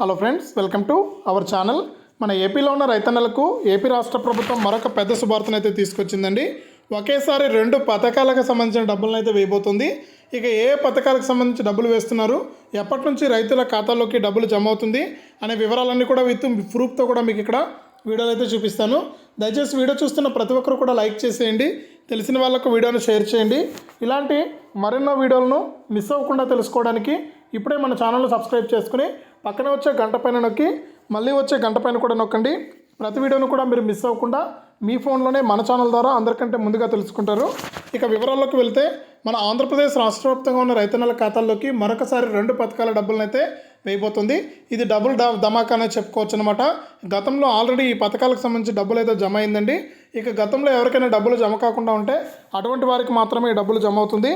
Hello friends welcome to our channel మన ఏపీలో ఉన్న రైతన్నలకు ఏపీ రాష్ట్ర ప్రభుత్వం మరొక పెద్ద శుభార్తను అయితే తీసుకొచ్చిందండి. ఒకేసారి రెండు పథకాలకు సంబంధించిన డబ్బులను అయితే వేయబోతుంది. ఇక ఏ పథకాలకు సంబంధించి డబ్బులు వేస్తున్నారు? ఎప్పటి నుంచి రైతుల ఖాతాలోకి డబ్బులు జమ అవుతుంది? అనే వివరాలన్నీ కూడా విత్ ప్రూఫ్తో కూడా మీకు ఇక్కడ వీడియోలు అయితే చూపిస్తాను. దయచేసి వీడియో చూస్తున్న ప్రతి ఒక్కరు కూడా లైక్ చేసేయండి. తెలిసిన వాళ్ళకు వీడియోను షేర్ చేయండి. ఇలాంటి మరెన్నో వీడియోలను మిస్ అవ్వకుండా తెలుసుకోవడానికి ఇప్పుడే మన ఛానల్ను సబ్స్క్రైబ్ చేసుకుని పక్కన వచ్చే గంట పైన నొక్కి మళ్ళీ వచ్చే గంట పైన కూడా నొక్కండి. ప్రతి వీడియోను కూడా మీరు మిస్ అవ్వకుండా మీ ఫోన్లోనే మన ఛానల్ ద్వారా అందరికంటే ముందుగా తెలుసుకుంటారు. ఇక వివరాల్లోకి వెళ్తే మన ఆంధ్రప్రదేశ్ రాష్ట్ర వ్యాప్తంగా ఉన్న రైతన్నల ఖాతాల్లోకి మరొకసారి రెండు పథకాల డబ్బులనైతే వేయబోతుంది. ఇది డబుల్ డా ధమాకా అనేది చెప్పుకోవచ్చు అనమాట గతంలో ఆల్రెడీ ఈ పథకాలకు సంబంధించి డబ్బులు అయితే జమ అయిందండి. ఇక గతంలో ఎవరికైనా డబ్బులు జమ కాకుండా ఉంటే అటువంటి వారికి మాత్రమే ఈ డబ్బులు జమ అవుతుంది.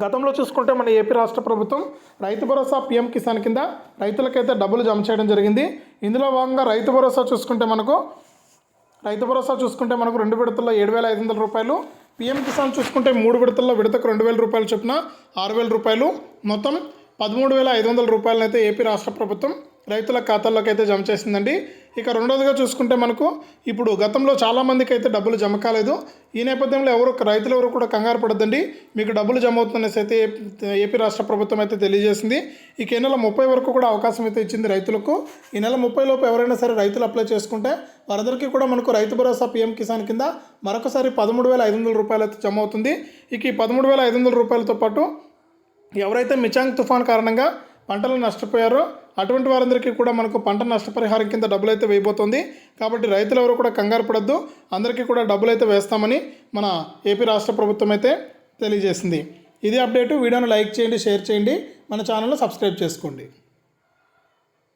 గతంలో చూసుకుంటే మన ఏపీ రాష్ట్ర ప్రభుత్వం రైతు భరోసా పీఎం కిసాన్ కింద రైతులకైతే డబ్బులు జమ చేయడం జరిగింది. ఇందులో భాగంగా రైతు భరోసా చూసుకుంటే మనకు రైతు భరోసా చూసుకుంటే మనకు రెండు విడతల్లో ఏడు వేల ఐదు వందల రూపాయలు పీఎం కిసాన్ చూసుకుంటే మూడు విడతల్లో విడతకు రెండు వేల రూపాయలు చొప్పున ఆరు వేల రూపాయలు. మొత్తం పదమూడు వేల ఐదు వందల రూపాయలను అయితే ఏపీ రాష్ట్ర ప్రభుత్వం రైతుల ఖాతాల్లోకి అయితే జమ చేసిందండి. ఇక రెండోదిగా చూసుకుంటే మనకు ఇప్పుడు గతంలో చాలామందికి అయితే డబ్బులు జమ కాలేదు. ఈ నేపథ్యంలో ఎవరు రైతులు ఎవరు కూడా కంగారు పడద్దండి. మీకు డబ్బులు జమ అవుతుందనేసి అయితే ఏపీ రాష్ట్ర ప్రభుత్వం అయితే తెలియజేసింది. ఇక ఈ నెల ముప్పై వరకు కూడా అవకాశం అయితే ఇచ్చింది రైతులకు. ఈ నెల ముప్పై లోపు ఎవరైనా సరే రైతులు అప్లై చేసుకుంటే వారందరికీ కూడా మనకు రైతు భరోసా పీఎం కిసాన్ కింద మరొకసారి పదమూడు వేల ఐదు వందల రూపాయలు అయితే జమ అవుతుంది. ఇక ఈ పదమూడు వేల ఐదు వందల రూపాయలతో పాటు ఎవరైతే మిచాంగ్ తుఫాన్ కారణంగా పంటలు నష్టపోయారో అటువంటి వారందరికీ కూడా మనకు పంట నష్టపరిహారం కింద డబ్బులు అయితే వేయబోతోంది. కాబట్టి రైతులు ఎవరు కూడా కంగారు పడద్దు. అందరికీ కూడా డబ్బులు అయితే వేస్తామని మన ఏపీ రాష్ట్ర ప్రభుత్వం అయితే తెలియజేసింది. ఇది అప్డేటు. వీడియోను లైక్ చేయండి షేర్ చేయండి. మన ఛానల్ను సబ్స్క్రైబ్ చేసుకోండి.